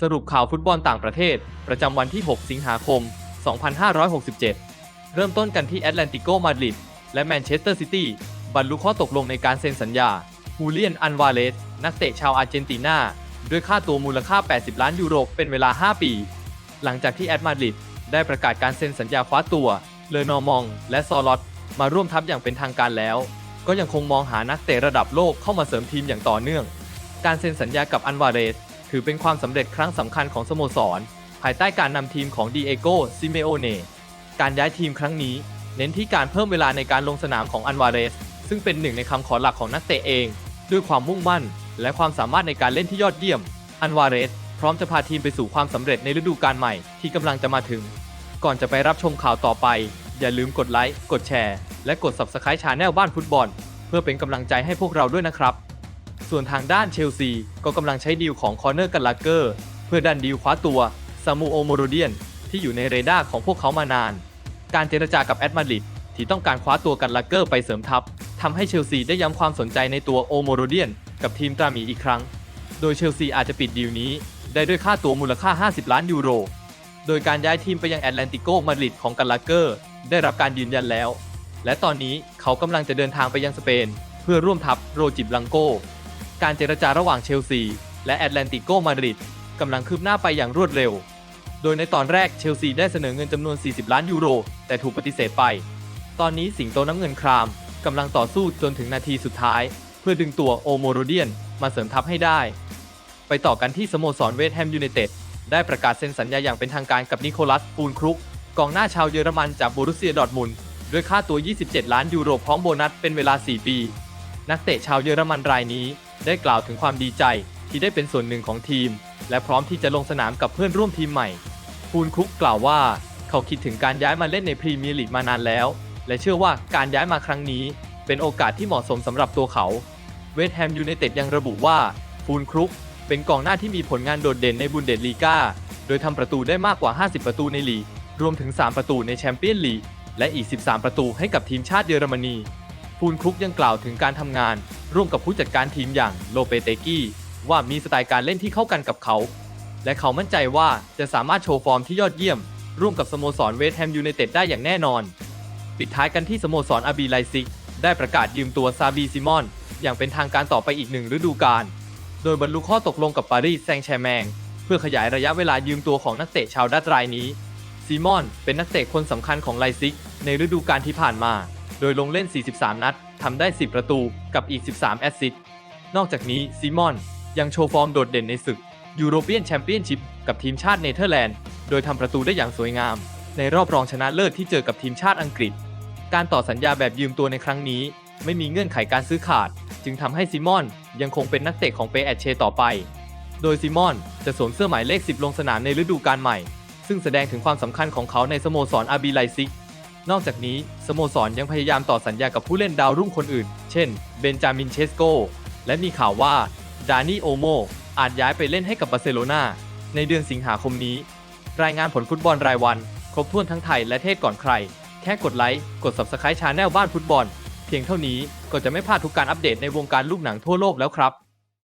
สรุปข่าวฟุตบอลต่างประเทศ ประจำวันที่ 6 สิงหาคม 2567 เริ่มต้นกันที่แอตแลนติโกมาดริดและแมนเชสเตอร์ซิตี้บรรลุข้อตกลงในการเซ็นสัญญาฮูเลียน อันวาเลส นักเตะชาวอาร์เจนตินา ด้วยค่าตัวมูลค่า 80 ล้านยูโร เป็นเวลา 5 ปี หลังจากที่แอตมาดริดได้ประกาศการเซ็นสัญญาคว้าตัว เลอนอมอง และซอลอตมาร่วมทัพอย่างเป็นทางการแล้ว ก็ยังคงมองหานักเตะระดับโลกเข้ามาเสริมทีมอย่างต่อเนื่อง การเซ็นสัญญากับอันวาเรส ถือเป็นความสำเร็จครั้งสำคัญของสโมสร ภายใต้การนำทีมของดีเอโกซิเมโอเนการย้ายทีมครั้งนี้ เน้นที่การเพิ่มเวลาในการลงสนามของอันวาเรส ซึ่งเป็นหนึ่งในคำขอหลักของนักเตะเอง ด้วยความมุ่งมั่น และความสามารถในการเล่นที่ยอดเยี่ยม อันวาเรส พร้อมจะพาทีมไปสู่ความสำเร็จในฤดูกาลใหม่ที่กำลังจะมาถึง ก่อนจะไปรับชมข่าวต่อไป อย่าลืมกดไลค์กดแชร์ และกด Subscribe ชาแนลบ้านฟุตบอล เพื่อเป็นกำลังใจให้พวกเราด้วยนะครับ ส่วนทางด้านเชลซี ก็กำลังใช้ดีลของคอร์เนอร์กันลาเกอร์ เพื่อดันดีลคว้าตัวซามูโอโมโรเดียน ที่อยู่ในเรดาร์ของพวกเขามานาน การเจรจากับแอตมาดริดที่ต้องการคว้าตัวกันลาเกอร์ไปเสริมทัพทำให้เชลซีได้ย้ำความสนใจในตัวโอโมโรเดียน กับทีมตราหมีอีกครั้ง โดยเชลซีอาจจะปิดดีลนี้ ได้ด้วยค่าตัวมูลค่า 50 ล้านยูโร โดยการย้ายทีมไปยังแอตแลนติโกมาดริดของกันลาเกอร์ ได้รับการยืนยันแล้ว และตอนนี้เขากำลังจะเดินทางไปยังสเปน เพื่อร่วมทัพโรจิบลังโก การเจรจาระหว่างเชลซี และแอตแลนติโกมาดริดกำลังคืบหน้าไปอย่างรวดเร็ว โดยในตอนแรกเชลซีได้เสนอเงินจำนวน 40 ล้านยูโร แต่ถูกปฏิเสธไป ตอนนี้สิงโตน้ำเงินครามกำลังต่อสู้จนถึงนาทีสุดท้าย เพื่อดึงตัวโอโมโรเดียนมาเสริมทัพให้ได้ ไปต่อกันที่สโมสรเวสต์แฮมยูไนเต็ดได้ประกาศเซ็นสัญญาอย่างเป็นทางการกับนิโคลัสปูนครุกกองหน้าชาวเยอรมันจากโบรุสเซียดอร์ทมุนด้วยค่าตัว 27 ล้านยูโรพร้อมโบนัสเป็นเวลา 4 ปี นักเตะชาวเยอรมันรายนี้ได้กล่าวถึงความดีใจที่ได้เป็นส่วนหนึ่งของทีม และพร้อมที่จะลงสนามกับเพื่อนร่วมทีมใหม่ปูนครุกกล่าวว่าเขาคิดถึงการย้ายมาเล่นในพรีเมียร์ลีกมานานแล้ว และเชื่อว่าการย้ายมาครั้งนี้ เป็นโอกาสที่เหมาะสมสำหรับตัวเขา เวสต์แฮมยูไนเต็ดยังระบุว่าปูนครุกเป็นกองหน้าที่มีผลงานโดดเด่นในบุนเดสลีกาโดยทำประตูได้มากกว่า 50 ประตูในลีก รวมถึง 3 ประตูในแชมเปี้ยนลีก และอีก 13 ประตูให้กับทีมชาติเยอรมนี ฟูนครุกยังกล่าวถึงการทำงาน ร่วมกับผู้จัดการทีมอย่างโลเปเตกี้ว่ามีสไตล์การเล่นที่เข้ากันกับเขา และเขามั่นใจว่าจะสามารถโชว์ฟอร์มที่ยอดเยี่ยม ร่วมกับสโมสรเวสต์แฮมยูไนเต็ดได้อย่างแน่นอน ปิดท้ายกันที่สโมสรอาบีไลซิก ได้ประกาศยืมตัวซาบีซิมอน อย่างเป็นทางการต่อไปอีกหนึ่งฤดูกาลโดยบรรลุข้อตกลงกับปารีสแซงต์แชร์แมงเพื่อขยายระยะเวลายืมตัวของนักเตะชาวดัตรายนี้ ซีมอน เป็นนักเตะคนสำคัญของไลซิก ในฤดูกาลที่ผ่านมา โดยลงเล่น 43 นัดทำได้ 10 ประตูกับอีก 13 แอสซิสต์ นอกจากนี้ซีมอนยังโชว์ฟอร์มโดดเด่นในศึกยูโรเปียนแชมเปี้ยนชิพกับทีมชาติเนเธอร์แลนด์ โดยทำประตูได้อย่างสวยงาม ในรอบรองชนะเลิศที่เจอกับทีมชาติอังกฤษ การต่อสัญญาแบบยืมตัวในครั้งนี้ ไม่มีเงื่อนไขการซื้อขาด จึงทำให้ซิมอนยังคงเป็นนักเตะของเปแอดเชต่อไป โดยซิมอนจะสวมเสื้อหมายเลข 10 ลงสนามในฤดูกาลใหม่ ซึ่งแสดงถึงความสำคัญของเขาในสโมสรอาบีไลซิก นอกจากนี้สโมสรยังพยายามต่อสัญญากับผู้เล่นดาวรุ่งคนอื่น เช่น เบนจามินเชสโก และมีข่าวว่า ดานี่โอโมอาจย้ายไปเล่นให้กับบาร์เซโลนาในเดือนสิงหาคมนี้ รายงานผลฟุตบอลรายวัน ครบถ้วนทั้งไทยและเทศก่อนใคร แค่กดไลค์ กด Subscribe ชาแนลบ้านฟุตบอล เพียงเท่านี้ก็จะไม่พลาดทุกการอัปเดตในวงการลูกหนังทั่วโลกแล้วครับ